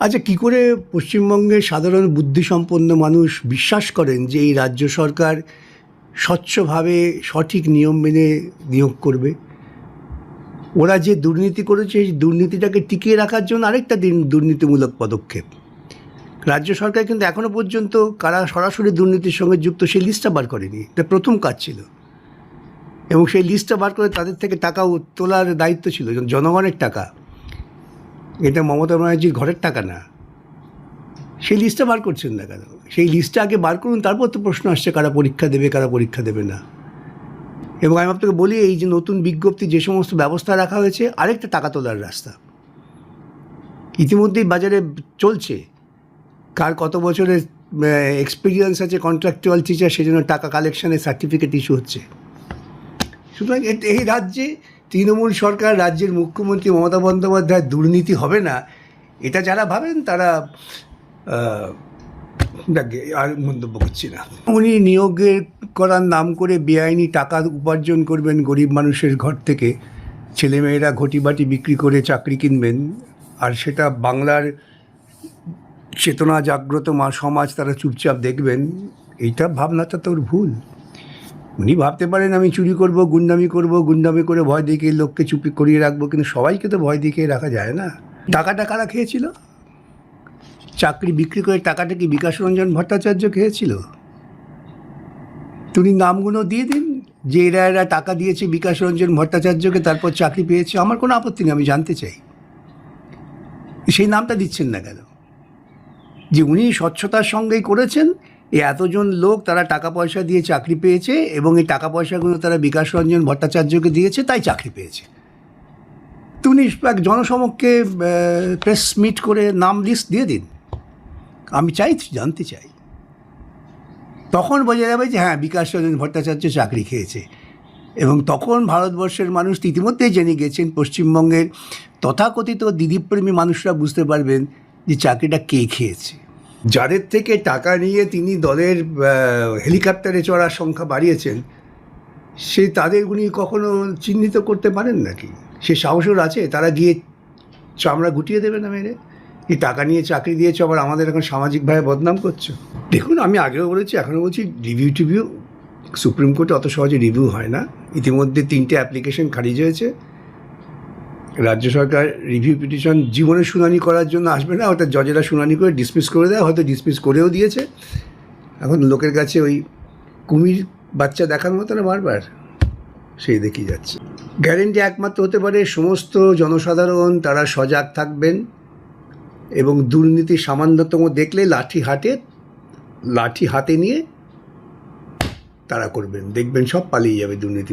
আচ্ছা কি করে পশ্চিমবঙ্গের সাধারণ বুদ্ধিসম্পন্ন মানুষ বিশ্বাস করেন যে এই রাজ্য সরকার স্বচ্ছভাবে সঠিক নিয়ম মেনে নিয়োগ করবে? ওরা যে দুর্নীতি করেছে সেই দুর্নীতিটাকে টিকিয়ে রাখার জন্য আরেকটা দিন দুর্নীতিমূলক পদক্ষেপ। রাজ্য সরকার কিন্তু এখনও পর্যন্ত কারা সরাসরি দুর্নীতির সঙ্গে যুক্ত, সেই লিস্টটা বার করেনি। এটা প্রথম কাজ ছিল। এবং সেই লিস্টটা বার করে তাদের থেকে টাকা তোলার দায়িত্ব ছিল জন- জনগণের টাকা। এটা মমতা ব্যানার্জির ঘরের টাকা না। সেই লিস্টটা বার করছেন না কেন? সেই লিস্টটা আগে বার করুন, তারপর তো প্রশ্ন আসছে কারা পরীক্ষা দেবে, কারা পরীক্ষা দেবে না। এবং আমি আপনাকে বলি, এই যে নতুন বিজ্ঞপ্তি যে সমস্ত ব্যবস্থা রাখা হয়েছে, আরেকটা টাকা তোলার রাস্তা। ইতিমধ্যেই বাজারে চলছে। কার কত বছরের এক্সপিরিয়েন্স আছে কন্ট্রাকচুয়াল টিচার সেজন্য টাকা কালেকশানের সার্টিফিকেট ইস্যু হচ্ছে। সুতরাং এই রাজ্যে তৃণমূল সরকার, রাজ্যের মুখ্যমন্ত্রী মমতা বন্দ্যোপাধ্যায় দুর্নীতি হবে না, এটা যারা ভাবেন তারা আর মন্তব্য করছি না। উনি নিয়োগের করার নাম করে বেআইনি টাকা উপার্জন করবেন গরিব মানুষের ঘর থেকে। ছেলেমেয়েরা ঘটিবাটি বিক্রি করে চাকরি কিনবেন, আর সেটা বাংলার চেতনা জাগ্রত মা সমাজ তারা চুপচাপ দেখবেন, এইটা ভাবনাটা তোর ভুল। উনি ভাবতে পারেন আমি চুরি করব, গুন্ডামি করব, গুন্ডামি করে ভয় দেখিয়ে লোককে চুপি করিয়ে রাখব, কিন্তু সবাইকে তো ভয় দেখিয়ে রাখা যায় না। টাকাটা কারা খেয়েছিল? চাকরি বিক্রি করে টাকাটা কি বিকাশ রঞ্জন ভট্টাচার্য খেয়েছিল? তুমি নামগুলো দিয়ে দিন, যে এরা এরা টাকা দিয়েছে বিকাশ রঞ্জন ভট্টাচার্যকে, তারপর চাকরি পেয়েছে, আমার কোনো আপত্তি নেই, আমি জানতে চাই। সেই নামটা দিচ্ছেন না কেন? যে উনি স্বচ্ছতার সঙ্গেই করেছেন এই এতজন লোক তারা টাকা পয়সা দিয়ে চাকরি পেয়েছে এবং এই টাকা পয়সাগুলো তারা বিকাশ রঞ্জন ভট্টাচার্যকে দিয়েছে, তাই চাকরি পেয়েছে। তো উনি এক জনসমক্ষে প্রেস মিট করে নাম লিস্ট দিয়ে দিন। আমি চাই, জানতে চাই। তখন বোঝা যাবে যে হ্যাঁ বিকাশ রঞ্জন ভট্টাচার্য চাকরি খেয়েছে। এবং তখন ভারতবর্ষের মানুষ ইতিমধ্যেই জেনে গেছেন, পশ্চিমবঙ্গের তথাকথিত দিদিপ্রেমী মানুষরা বুঝতে পারবেন যে চাকরিটা কে খেয়েছে। যাদের থেকে টাকা নিয়ে তিনি দলের হেলিকপ্টারে চড়ার সংখ্যা বাড়িয়েছেন, সে তাদের উনি কখনো চিহ্নিত করতে পারেন নাকি? সে সাহসর আছে, তারা গিয়ে চামড়া গুটিয়ে দেবে না মেরে? এই টাকা নিয়ে চাকরি দিয়েছ, আবার আমাদের এখন সামাজিকভাবে বদনাম করছ? দেখুন, আমি আগেও বলেছি এখনও বলছি, রিভিউ টিভিউ, সুপ্রিম কোর্টে অত সহজে রিভিউ হয় না। ইতিমধ্যে তিনটে অ্যাপ্লিকেশন খারিজ হয়েছে। রাজ্য সরকার রিভিউ পিটিশন জীবনে শুনানি করার জন্য আসবে না ওটা জজেরা শুনানি করে ডিসমিস করে দেয়, হয়তো ডিসমিস করেও দিয়েছে। এখন লোকের কাছে ওই কুমির বাচ্চা দেখার মতো না বারবার, সেই দেখি যাচ্ছে। গ্যারেন্টি একমাত্র হতে পারে সমস্ত জনসাধারণ, তারা সজাগ থাকবেন এবং দুর্নীতি সামান্যতম দেখলে লাঠি হাতে লাঠি হাতে নিয়ে তারা করবেন। দেখবেন সব পালিয়ে যাবে দুর্নীতি।